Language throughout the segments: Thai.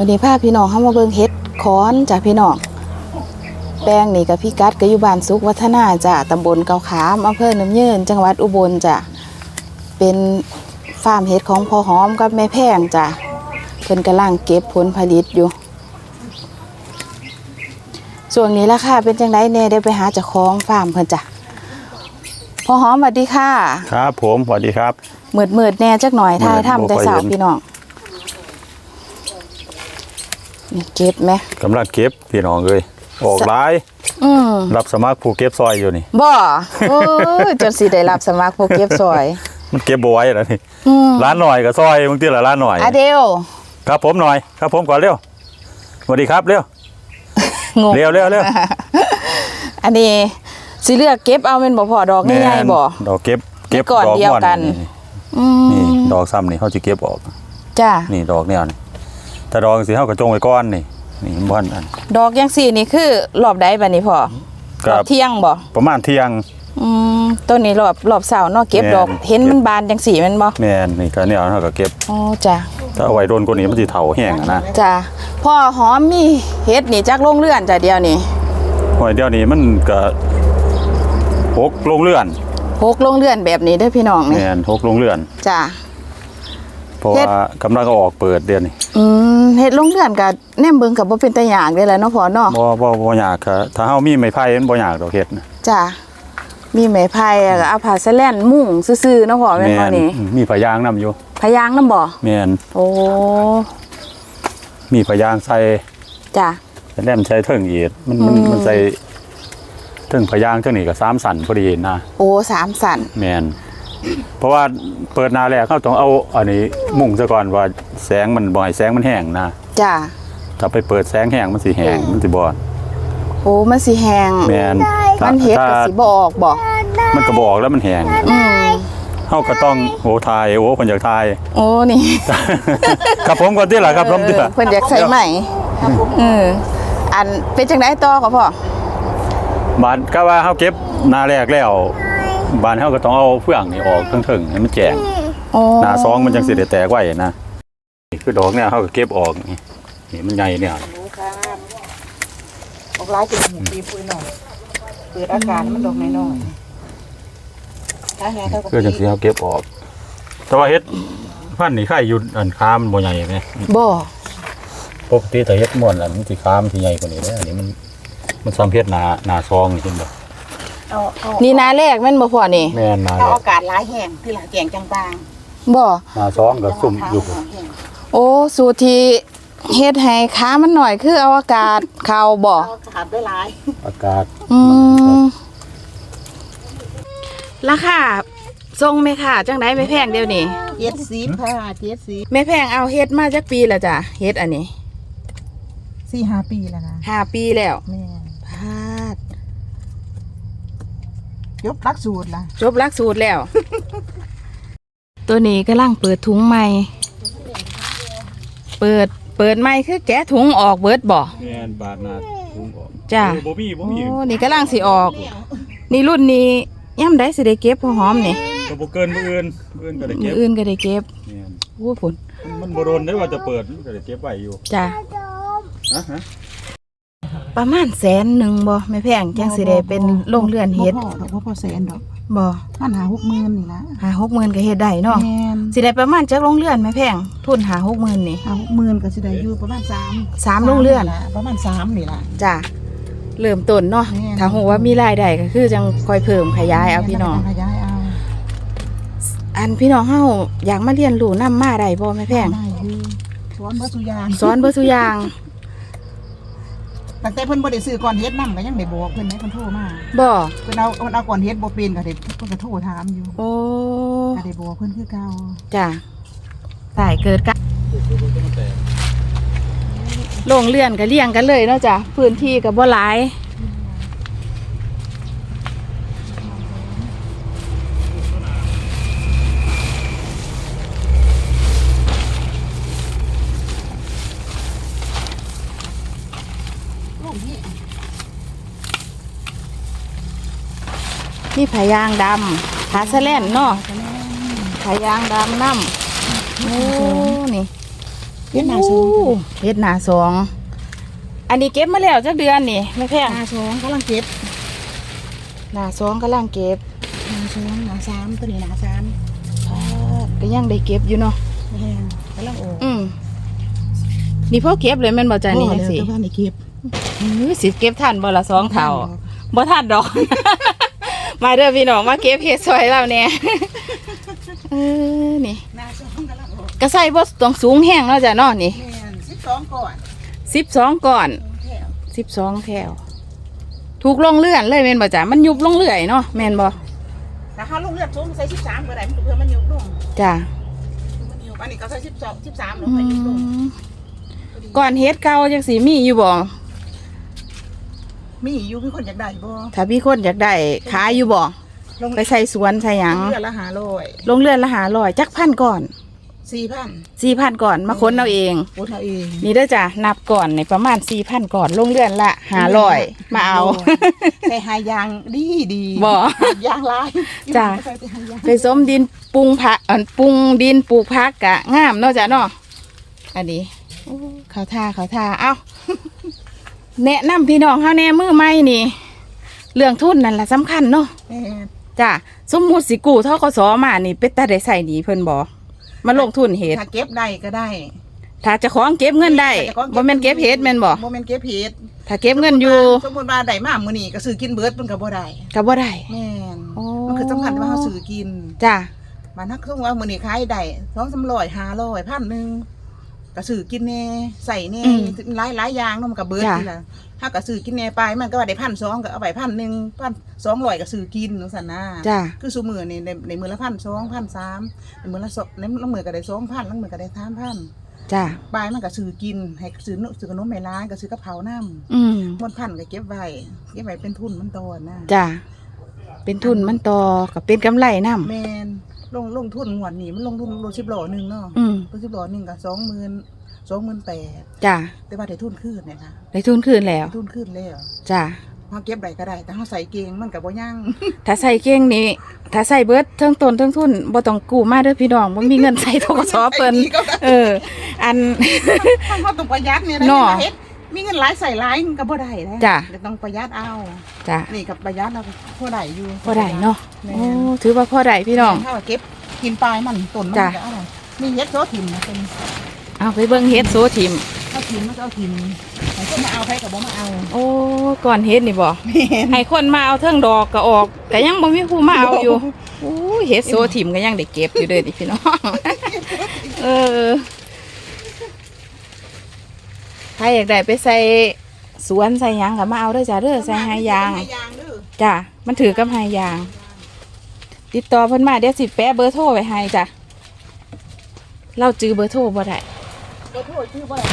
วันนี้พาพี่น้องเข้ามาเบิ่งเฮ็ดคอนจ้ะพี่น้องแป้งนี่กับพี่กัดก็อยู่บ้านสุขวัฒนาจ้ะตำบลเกาขามอำเภอน้ำเยินจังหวัดอุบลจ้ะเป็นฟาร์มเฮ็ดของพ่อหอมกับแม่แพงจ้ะเพิ่นกำลังเก็บผลผลิตอยู่ส่วนนี้ราคาเป็นจังไดแน่ได้ไปหาเจ้าของฟาร์มเพิ่นจ้ะพ่อหอมสวัสดีค่ะ ครับ ผมสวัสดีครับมืดมืดๆแน่จักหน่อยทายทำแต่บ่ค่อยสาวเห็นพี่น้อง นี่เก็บไหมกำลังเก็บพี่น้องเลยออกหลายอืมรับสมัครผู้เก็บซอยอยู่นี่ บ่โอ้ยจนสิได้รับสมัครผู้เก็บซอยมันเก็บบ่ไหว้แล้วนี่อืมร้านหน่อยกับซอยบางทีละร้านหน่อย อะเดลครับผมหน่อย ครับผมก่อนเร็วสวัสดีครับเร็วงงเร็วเร็วเร็วอันนี้สิเลือกเก็บเอาเป็นบ่พอดอกใหญ่ๆบ่ ดอกเก็บเก็บนี่ก่อนดอกเดียวกัน อืมนี่ดอกซ้ำนี่เขาจะเก็บออก จ้านี่ดอกแนวนี่ แต่ดอกสีเขากระจงไว้ก้อนนี่นี่บ้านอัน ดอกยังสี่นี่คือรอบใดบัดนี้พอครรัอบ บเที่ยงบ่ประมาณเที่ยง อืมต้นนี้รอบรอบเสาร์เนาะเก็บแม่น ดอกเห็นมันบานจังสีแม่นบ่แม่นนี่ก็แนวเขาก็เก็บอ๋อจ้ะถ้าเอาไว้โดนกว่านี้มันสิเถาแห้งอะนะจ้ะพ่อหอมมีเฮ็ดนี่จักโรงเรือนจ้ะเดียวนี่หอยเดียวนี้มันก็หกลงเลื่อนหกโรงเรือนแบบนี้เด้อพี่น้องนี่แม่นหกลงเลื่อนจ้ะ เพราะเฮ็ดว่ากำลังเอาออกเปิดเดือนนี้อืมเฮ็ดโรงเรือนก็แนมเบิ่งก็บ่เป็นตาหยางเด้แหละเนาะพ่อเนาะบ่บ่บ่อยากค่ะถ้าเฮามีไม้ไผ่มันบ่อยากดอกเฮ็ดนะจ้ะมีไม้ไผ่แล้วก็เอาผ้าสะแลนมุ้งซื่อๆเนาะพ่อแม่นบ่นี่อืมมีพะยางนํอยู่พะยางนำบ่แม่นโอ้มีพะยางใส่จ้ะแต่แล่มใช้เทิงอีกมันมันอืมมันใส่เทิงพะยางเทิงนี่ก็สามสั่นพอดีนะโอ้สามสันแม่น เพราะว่าเปิดหนาแรกเขาต้องเอาอันนี้มุ่งซะก่อนว่าแสงมันบ่ให้แสงมันแห้งนะจ้ะถ้าไปเปิดแสงแห้งมันสิแห้งมันสิบ่โอ้มันสิแห้งแม่นถ้ามันเฮ็ดก็ถ้าสิบ่ออกบ่มันก็บออกแล้วมันแห้งอืมเฮาก็ต้องโอ้ทายโอ้เพิ่นอยากทาย โอ้นี่ครับผมก่อนที่ล่ะครับผมที่เอล่ะอเพิ่นอยากใส่ใหม่เอออันเป็นจังไดต่อก็พ่อบ้านก็ว่าเฮาเก็บหนาแรกแล้ว บ้านเฮาก็ต้องเอาเฟืองนี่ออกทั้งถึงให้มันแจ้งโอ้หน้าซองมันจังสิได้แตกไว้นะนี่คือดอกเนี่ยเฮาก็เก็บออกนี่นี่มันใหญ่เนี่ยออกหลายเป็นหมูปีปุยหน่อยเปิดอากาศมันดอกน้อยๆถ้าแห้งเท่ากับคือจังสิเฮาเก็บออก แต่ว่าเฮ็ดพันธุ์นี่ไข่อยู่อันค้ามันบ่ใหญ่แหมบ่ปกติถ้าเฮ็ดม่วนอันมันสิค้ามันสิใหญ่กว่านี้เด้ออันนี้มันมันซ้ำเฮ็ดหน้าหน้าซองนี่เห็นบ่ เอาเอานี่นาแรกแม่นบ่พ่อนี่แม่นหน้าเอาแรอากกาศหลายแห้งที่หลังแกงจังบางบ่หน้าซองก็ซุ่มอยู่แห้งโอ้สูตรที่เฮ็ดให้ขามันหน่อยคือเอาอากาศเข้าบ่ เอาขาดได้หลาย อากาศอืมราคาทรงไหมค่ะ จังไดไม่แพงเดียวนี่เจ็ดสีผ้าเจ็ดสีแม่แพงเอาเฮ็ดมาจักปีแล้วจ้ะเฮ็ดอันนี้สี่ห้าปีแล้วนะห้าปีแล้ว แม่ พาด ยกหลักสูตรละจบหลักสูตรแล้ว ตัวนี้กำลังเปิดถุงใหม่ เปิดเปิดใหม่คือแกะถุงออกเบิดบ่แม่นบาทหน้าถุงออกจ้ะเออบ่มีบ่โอ้มีนี่กำลังสิออก นี่รุ่นนี้ย่ำได้สิได้เก็บพอหอมนี่ก็บ่เกินมื้ออื่นมื้ออื่นก็ได้มืเก็อบอื่นก็ได้เก็บแม่นโอ้ผลมันบ่โดนได้ว่าจะเปิดมันก็ได้เก็บไว้อยู่จ้ะฮะฮะ ประมาณแสนหนึ่งบ่ไม่แพงจังสิได้เป็นโรงเรือนเฮ็ดบ่พอดอกบ่พอแสนดอกบ่มันหาหกหมื่นนี่ละหาหกหมื่นก็เฮ็ดได้เนาะแม่นสิได้ประมาณจักโรงเรือนไม่แพงทุนหาหกหมื่นนี่หาหกหมื่นก็สิได้อยู่ประมาณสามสามโรงเรือนละประมาณสามนี่ละ จ้ะเริ่มต้นเนาะแม่น ถ้าหูว่ามีรายได้ก็คือจังค่อยเพิ่มขยายเอาพี่น้อง ขยายเอาอันพี่น้องเฮาอยากมาเรียนรู้นำมาได้บ่แม่แพงได้อยู่สอนเบ่สุยางสอนเบ่ซุอย่าง ตั้งแต่เพิ่นบ่ได้ซื้อก่อนเฮ็ดนำก็ยังได้บอกเพิ่นให้เพิ่นโทรมาบ่เพิ่นเอาเพิ่นเอาก่อนเฮ็ดบ่เป็นก็ได้เพิ่นก็โทรถามอยู่โอ้ก็ได้บอกเพิ่นคือเก่าจ้ะสายเกิดกันโรงเรือนก็เลี้ยงกันเลยเนาะจ้ะพื้นที่ก็บ่หลาย มีผายางดำผาสะแลนเนาะผายางดำน้ำโอ้นี่เฮ็ดหนาสองเฮ็ดหนาสองอันนี้เก็บมาแล้วจักเดือนนี่ไม่แพงหนาสองกำลังเก็บหนาสองกำลังเก็บหนาสองหนาสามตัวนี้หนาสามก็ยังได้เก็บอยู่เนาะแม่กำลังออกอืมนี่พ่อเก็บเลยแม่นบ่จ้านี่พอจังแล้วซี่แต่ว่าได้เก็บ อื้อสิเก็บทันบ่ละสองเท่าบ่ทันดอก มาเด้อพี่น้องมาเก็บเฮ็ดซอยเราแหน่เออนี่หน้าสองกำลังออกก็ใส่บ่ต้องสูงแห้งเนาะจ้ะเนาะนี่แม่นสิบสองก่อน12ก่อนแถว12แถวถูกลงเลื่อนเลยแม่นบ่จ้ะมันยุบลงเรื่อยเนาะแม่นบ่ถ้าเขาลงเลือดสูงใส่สิบสามก็ได้มันก็เพื่อมันยุบลงจ้ะมันยุบอันนี้ก็ใส่สิบสองสิบสามลอืงไปยุบลงมก่อนเฮ็ดเก่าจังสิมีอยู่บ่ มีอยู่มีคนอยากได้บ่ถ้ามีคนอยากได้ขายอยู่บ่ลงไปใส่สวนใส่หยังเลือดละหาร้อยลงเรือนละ500จักพันก่อนสี่พัน4,000ก่อนมาค้นเอาเองโอ้เท่าเองนี่เด้อจ้ะนับก่อนในประมาณสี่พันก่อนลงเรือนละห้าร้อยมาเอาใส่หายางดีดีบ่ยางลายจ้ะใส่แต่หายางไปสมดินปรุงผักอันปรุงดินปลูกผักกะงามเนาะจ้ะเนาะอันนี้โอ้เขาท่าเขาท่าเอ้า แนะนำพี่น้องเฮาแน่มือใหม่นี่ เรื่องทุนนั่นแหละสำคัญเนาะแม่นจ้ะสมมุติสิกู้ทกสมานี่เป็นตาได้ใส่หนีเพิ่นบ่มาลงทุนเฮ็ดถ้าเก็บได้ก็ได้ถ้าเจะของเก็บเงินได้ถ้าเจ้าของบ่แม่นเก็บเฮ็ดแม่นบ่บ่แม่นเก็บเฮ็ดถ้าเก็บเงินอยู่สมมุติว่าได้มามื้อนี้ก็ซื้อกินเบิดมันก็บ่ได้ก็บ่ได้แม่นโอ้มันคือสำคัญว่าเฮาซื้อกินจ้ะมันถ้าสมมุติว่ามื้อนี้ขายได้2-300 500พันห นึงก็ซื้อกินแน่ใส่แน่หลายหลายอย่างเนาะมันก็เบิดนี่ล่ะถ้าก็ซื้อกินแน่ไปมันก็ว่าได้พันสองก็เอาไปพันหนึงพัน200ก็ซื้อกินจังซั่นนะ จ้ะคือสูมือนี่ในในมือละพันสองพันสามในมือละสองในละมือก็ได้สองพันละมือก็ได้สามพันจ้ะปลายมันก็ซื้อกิน ให้ซื้อนุซื้อขนมให้ร้านก็ซื้อกระเพราน้อืมำมันพันก็เก็บไว้เก็บไว้เป็นทุนมันโตนะจ้ะเป็นทุนมันต่อกับเป็นกำไรนำแมน ลงลงทุนงวดนี้มันลงทุนโลสิบโลหนึ่งเนาะอืมโลสิบโลหนึ่งก็สองหมื่นสองหมื่นแปดจ้ะแต่ว่าได้ทุนขึ้นเนี่ยนะได้ทุนคืนแล้วได้ทุนขึ้นแล้วจ้ะพอเก็บได้ก็ได้ แต่เขาใส่เกงมันกับบ่ยั่งถ้าใส่เก่งนี่ถ้าใส่เบิดเทั้งต้นเทั้งทุนบ่ต้องกู้มาเด้อพี่น้องบ่มีเงินใส่ทกสเพิ่นใส่ดีก็ได้เออ อันถ้าเขาต้องประหยัดเนี่ยนะเนาะเฮ็ด มีเงินหลายใส่หลายมันก็บ่ได้นะจ้ะ เดี๋ยวต้องประหยัดเอาจ้ะนี่กับประหยัดเราก็พอได้อยู่พอได้เนาะแม่โอ้ถือว่าพอได้พี่น้อง ถ้าว่าเก็บกินปลายมันต้นมันจ้ะ ก็อะไรมีเฮ็ดโซถิ่มนะเป็นเอาไปเบิ่งเฮ็ดโซทิมถ้าถิ่มมันก็เอาถิ่มใครก็มาเอาใครก็บ่มาเอาโอ้ก่อนเฮ็ดนี่บ่แม่นให้คนมาเอาเทิงดอกก็ออกก็ยังบ่มีผู้มาเอาอยู่อู้ยเฮ็ดโซทิมก็ยังได้เก็บอยู่เด้อนี่พี่น้อง เออ ถ้าอยากได้ไปใส่สวนใส่หยังก็มาเอาเด้อจ้ะเด้อใส่หายางใส่ยางเด้อจ้ะมันถือกับหายาง ติดต่อเพิ่นมาเดี๋ยวสิแปะเบอร์โทรไว้ให้จ้ะเราจื้อเบอร์โทรบ่ได้ขอโทษชื่อบ่ได้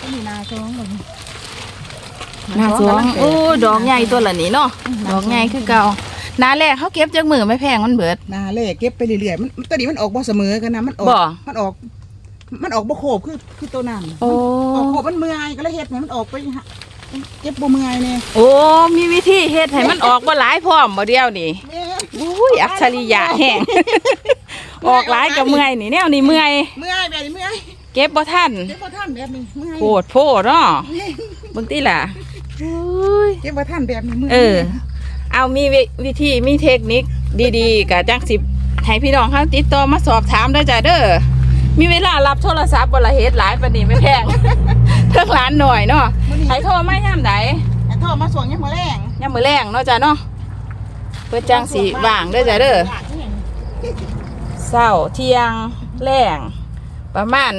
ก็มีนาซองบ่มีหน้าสองโอ้ดอกใหญ่ตัวละนี่เนาะดอกใหญ่คือเก่าหน้าแรกเขาเก็บจากมือไม่แพงมันเบิดนาเล่เก็บไปเรื่อยๆมันตอนนี้มันออกบ่เสมอกันนะมันออกบ่มันออก มันออกบ่โคบคือคือตัวนั้นโอ้ ออกโคบมันเมื่อยก็เลยเฮ็ดให้มันออกไปหาเก็บบ่เมื่อยเนี่ยโอ้ มีวิธีเฮ็ดให้มันออกบ่หลายพร้อมบ่เดียวนี่แม่อุ้ยอัจฉริยะแห้ง ออกหลายกับเมื่อยนี่แนวนี้เมื่อย เมื่อยแบบนี้เมื่อยเก็บบ่ทันเก็บบ่ทันแบบนี้เมื่อยโพดโพดเนาะเบิ่งติล่ะอุ้ย เก็บบ่ทันแบบนี้เมื่อยเออ เอามีวิวิธีมีเทคนิคดีๆกับจังสิบให้พี่น้องเขาติดต่อมาสอบถามได้จ้ะเด้อ มีเวลารับโทรศัพท์บละเฮ็ดหลายปานนี้ไม่แพงเพิ่งร้านหน่อยเนาะให้โทรมายามใดให้โทรมาส่งยังมื้อแรงยามมื้อแรงเนาะจ้ะเนาะเพื่อจังสิว่างเด้อจ้ะเด้อเช้าเที่ยงแรงประมาณ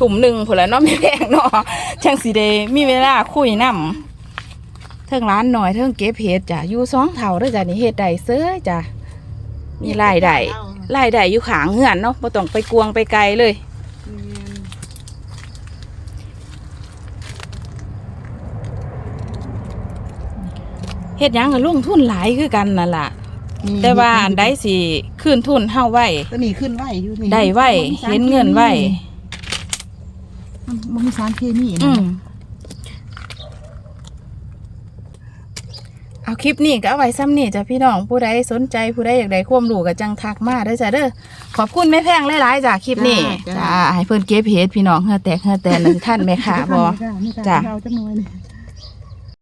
ถุ่มหนึ่งพุ่นละเนาะไม่แพงเนาะจังสิได้มีเวลาคุยนำเทิงร้านหน่อยเทิงเก็บเห็ดจ้ะอยู่สองเท่าเด้อจ้ะนี่เห็ดใดเซ้อจ้ะมีรายได้ รายได้อยู่ขางเหือนเนาะบ่ต้องไปกวงไปไกลเลย เฮ็ดหยังก็ลงทุนหลายคือกันนั่นล่ะ แต่ว่าอันใดสิคืนทุนเฮาไว้ตัวนี้ขึ้นไว้อยู่นี่ได้ไว้ เห็นเงินไว้มันมีสารเคมีอืนะม เอาคลิปนี้ก็เอาไว้ซ้ำนี่จ้ะพี่น้องผู้ใดสนใจผู้ใดอยากได้ความรู้ก็จังทักมาเด้อจ้ะเด้อขอบคุณแม่แพงหลายๆจ้ะคลิปนี้จ้าจ้าให้เพิ่นเก็บเห็ดพี่น้องเฮือแตกเฮือแตนน่ะสิท่านแม่ค่ะบ่จ้ะเอาจังหน่อยนี่